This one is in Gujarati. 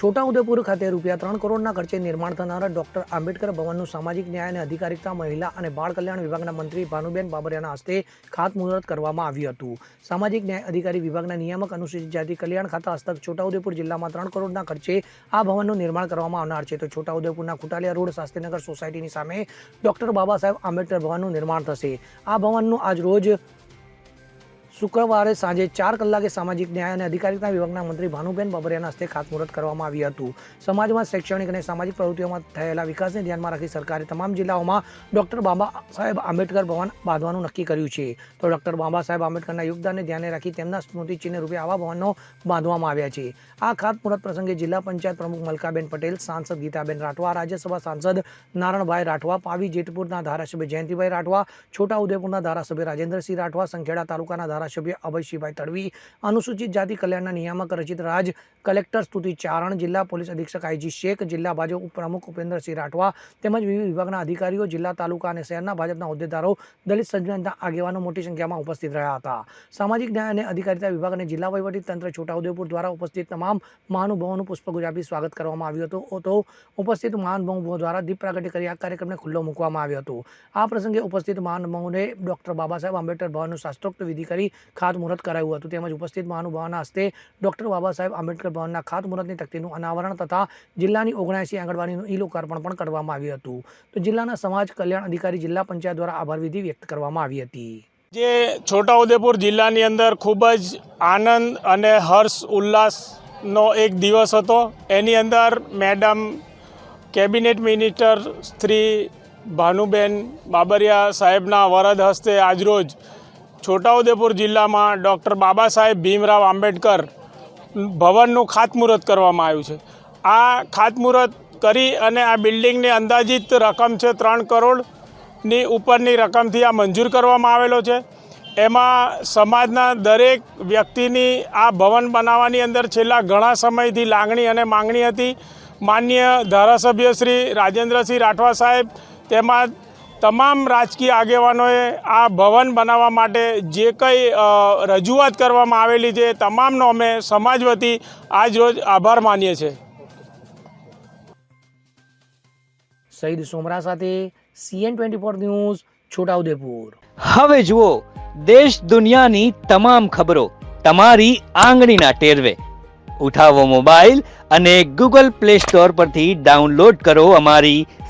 છોટાઉદેપુર ખાતે રૂપિયા ત્રણ કરોડના ખર્ચે નિર્માણ થનારા ડોક્ટર આંબેડકર ભવનનું સામાજિક ન્યાય અને અધિકારિતા મહિલા અને બાળ કલ્યાણ વિભાગના મંત્રી ભાનુબેન બાબરિયાના હસ્તે ખાતમુહૂર્ત કરવામાં આવ્યું હતું. સામાજિક ન્યાય અધિકારી વિભાગના નિયામક અનુસૂચિત જાતિ કલ્યાણ ખાતા હસ્તક છોટાઉદેપુર જિલ્લામાં ત્રણ કરોડના ખર્ચે આ ભવનનું નિર્માણ કરવામાં આવનાર છે. તો છોટાઉદેપુરના ખુટાલિયા રોડ શાસ્ત્રીનગર સોસાયટીની સામે ડોક્ટર બાબા સાહેબ આંબેડકર ભવનનું નિર્માણ થશે. આ ભવનનું આજ રોજ શુક્રવારે સાંજે ચાર કલાકે સામાજિક ન્યાય અને અધિકારીતા વિભાગના મંત્રી ભાનુબેન બાબરિયાના હસ્તે ખાતમુહૂર્ત કરવામાં આવ્યું હતું. સમાજમાં શૈક્ષણિક અને સામાજિક પ્રવૃત્તિઓમાં થયેલા વિકાસને ધ્યાનમાં રાખી સરકારે તમામ જિલ્લાઓમાં ડોક્ટર બાબા સાહેબ આંબેડકર ભવન બાંધવાનું નક્કી કર્યું છે. તો ડોક્ટર બાબા સાહેબ આંબેડકરના યોગદાનને ધ્યાને રાખી તેમના સ્મૃતિચિહ્ન રૂપે આવા ભવનો બાંધવામાં આવ્યા છે. આ ખાતમુહૂર્ત પ્રસંગે જિલ્લા પંચાયત પ્રમુખ મલકાબેન પટેલ, સાંસદ ગીતાબેન રાઠવા, રાજ્યસભા સાંસદ નારણભાઈ રાઠવા, પાવી જેતપુરના ધારાસભ્ય જયંતિભાઈ રાઠવા, છોટાઉદેપુરના ધારાસભ્ય રાજેન્દ્રસિંહ રાઠવા, સંખેડા તાલુકાના ધારાસભ્ય અભયસિંહભાઈ તડવી, અનુસૂચિત જાતિ કલ્યાણના નિયામક રચિત રાજ, કલેક્ટર સ્તુતિ ચારણ, જિલ્લા પોલીસ અધિક્ષક આઈજી શેખ, જિલ્લા ભાજપ ઉપપ્રમુખ ઉપેન્દ્રસિંહ રાઠવા તેમજ વિવિધ વિભાગના અધિકારીઓ, જિલ્લા તાલુકા અને શહેરના ભાજપના હોદ્દેદારો, દલિત સંજ્ઞાના આગેવાનો મોટી સંખ્યામાં ઉપસ્થિત રહ્યા હતા. સામાજિક ન્યાય અને અધિકારીતા વિભાગ અને જિલ્લા વહીવટી તંત્ર છોટાઉદેપુર દ્વારા ઉપસ્થિત તમામ મહાનુભાવોનું પુષ્પગુજ આપી સ્વાગત કરવામાં આવ્યું હતું. તો ઉપસ્થિત મહાનુભાવો દ્વારા દીપ પ્રાગટ્ય કરી આ કાર્યક્રમને ખુલ્લો મૂકવામાં આવ્યો હતો. આ પ્રસંગે ઉપસ્થિત મહાનુભાવોને ડોક્ટર બાબા સાહેબ આંબેડકર ભવનનું શાસ્ત્રોક્ત વિધિ કરી ખાતમુહૂર્ત કરાયું હતું. તેમજ ઉપસ્થિત મહાનુભાવોના હસ્તે ડોક્ટર બાબા સાહેબ આંબેડકર ભવનના ખાતમુહૂર્તની તકતીનું અનાવરણ તથા જિલ્લાની ઓગણસી આંગણવાડીનું ઈ લોકાર્પણ પણ કરવામાં આવ્યું હતું. તો જિલ્લાના સમાજ કલ્યાણ અધિકારી જિલ્લા પંચાયત દ્વારા આભારવિધિ વ્યક્ત કરવામાં આવી હતી. જે છોટાઉદેપુર જિલ્લાની અંદર ખૂબ જ આનંદ અને હર્ષ ઉલ્લાસનો એક દિવસ હતો. એની અંદર madam cabinet minister Shri Bhanuben Babariya સાહેબના વરદ હસ્તે આજરોજ છોટાઉદેપુર જિલ્લામાં ડૉક્ટર બાબા સાહેબ ભીમરાવ આંબેડકર ભવનનું ખાતમુહૂર્ત કરવામાં આવ્યું છે. આ ખાતમુહૂર્ત કરી અને આ બિલ્ડિંગની અંદાજિત રકમ છે ત્રણ કરોડની ઉપરની રકમથી આ મંજૂર કરવામાં આવેલો છે. એમાં સમાજના દરેક વ્યક્તિની આ ભવન બનાવવાની અંદર છેલ્લા ઘણા સમયથી લાગણી અને માંગણી હતી. માન્ય ધારાસભ્ય શ્રી રાજેન્દ્રસિંહ રાઠવા સાહેબ તેમજ તમામ રાજકીય આગેવાનોએ આ ભવન બનાવવા માટે જે કંઈ રજૂઆત કરવામાં આવેલી છે તમામનો અમે સમાજ વતી આજ રોજ આભાર માનીએ છીએ. સઈદ સોમરા સાથે CN twenty four news Chhotaudepur. હવે જુઓ દેશ દુનિયાની તમામ ખબરો તમારી આંગળીના ટેરવે. ઉઠાવો મોબાઈલ અને ગૂગલ પ્લે સ્ટોર પરથી ડાઉનલોડ કરો અમારી